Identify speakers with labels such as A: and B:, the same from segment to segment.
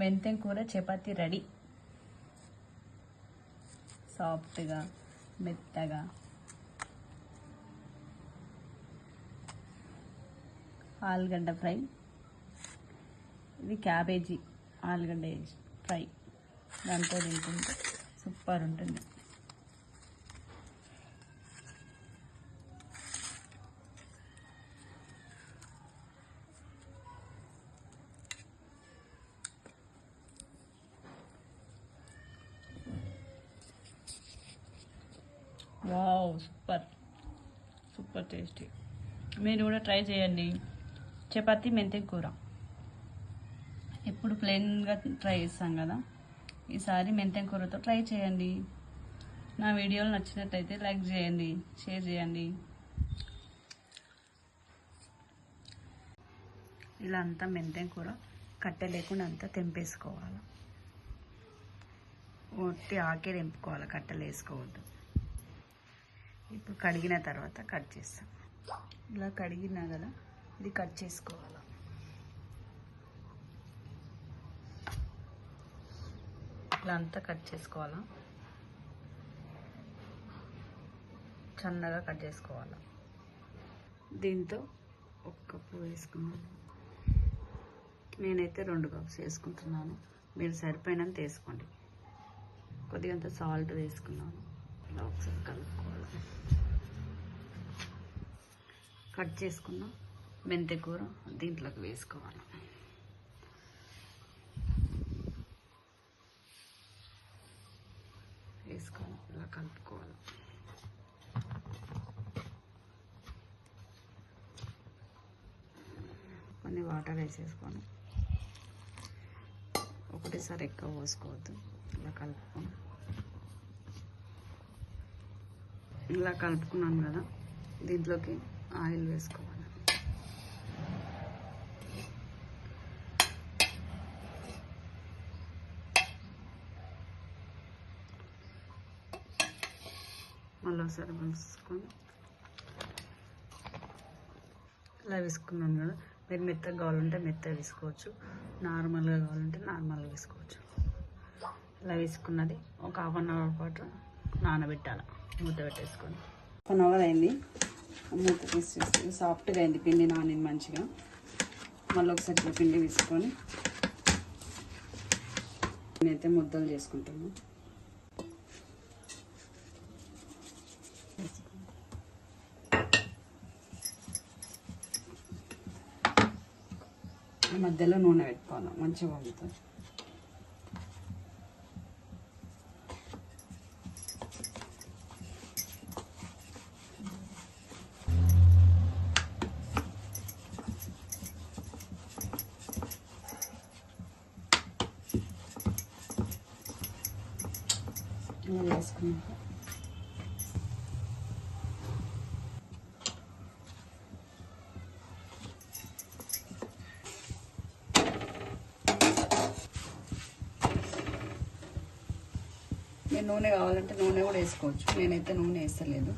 A: మెంతెం కూర చపాతి రెడీ. సాఫ్ట్గా మెత్తగా. ఆలుగడ్డ ఫ్రై. ఇది క్యాబేజీ ఆలుగడ్డ ఫ్రై. దాంతో తింటుంటే సూపర్ ఉంటుంది. Wow super. Super tasty. మీరు కూడా ట్రై చేయండి. చపాతి మెంతి కూర. ఎప్పుడు ప్లెయిన్గా ట్రై చేస్తాం కదా. ఈసారి మెంతెం కూరతో ట్రై చేయండి. నా వీడియోలు నచ్చినట్టయితే లైక్ చేయండి షేర్ చేయండి. ఇలా అంతా మెంతెం కూర కట్టె లేకుండా అంతా తెంపేసుకోవాలి. ఒట్టి ఆకే తెంపుకోవాలి కట్టెలు వేసుకోవద్దు. ఇప్పుడు కడిగిన తర్వాత కట్ చేస్తాం. ఇలా కడిగినా కదా ఇది కట్ చేసుకోవాలి. ఇలా అంతా కట్ చేసుకోవాలా? సన్నగా కట్ చేసుకోవాలా? దీంతో ఒక కప్పు వేసుకున్నాను నేనైతే రెండు కప్స్ వేసుకుంటున్నాను. మీరు సరిపోయినంత వేసుకోండి. కొద్దిగంత సాల్ట్ వేసుకున్నాను. ఒకసారి కలుపుకోవాలి కట్ చేసుకున్న మెంతి కూర దీంట్లోకి వేసుకోవాలి. వేసుకోవాలి ఇలా కలుపుకోవాలి. కొన్ని వాటర్ వేసేసుకొని ఒకటేసారి ఎక్కువ పోసుకోవద్దు. ఇలా కలుపు ఇలా కలుపుకున్నాను కదా దీంట్లోకి ఆయిల్ వేసుకోవాలి. మళ్ళీ ఒకసారి పంచుకొని ఇలా వేసుకున్నాను కదా మీరు మెత్తగా కావాలంటే మెత్తగా వేసుకోవచ్చు నార్మల్గా కావాలంటే నార్మల్గా వేసుకోవచ్చు. ఇలా వేసుకున్నది ఒక హాఫ్ అన్ అవర్ పాటు నానబెట్టాలి. మూత పెట్టేసుకొని హాఫ్ అవర్ అయింది మూత తీసేసి సాఫ్ట్గా అయింది పిండి నానింది మంచిగా. మళ్ళీ ఒకసారి పిండి తీసుకొని నేనైతే ముద్దలు చేసుకుంటాను. మధ్యలో నూనె పెట్టుకోవాలి మంచిగా వండుతుంది ఇలా వేసుకున్నాక మీరు నూనె కావాలంటే నూనె కూడా వేసుకోవచ్చు. నేనైతే నూనె వేస్తలేదు.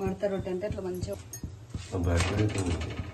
A: మడత రొట్టె అంటే ఇట్లా మంచిగా
B: 那不还得动？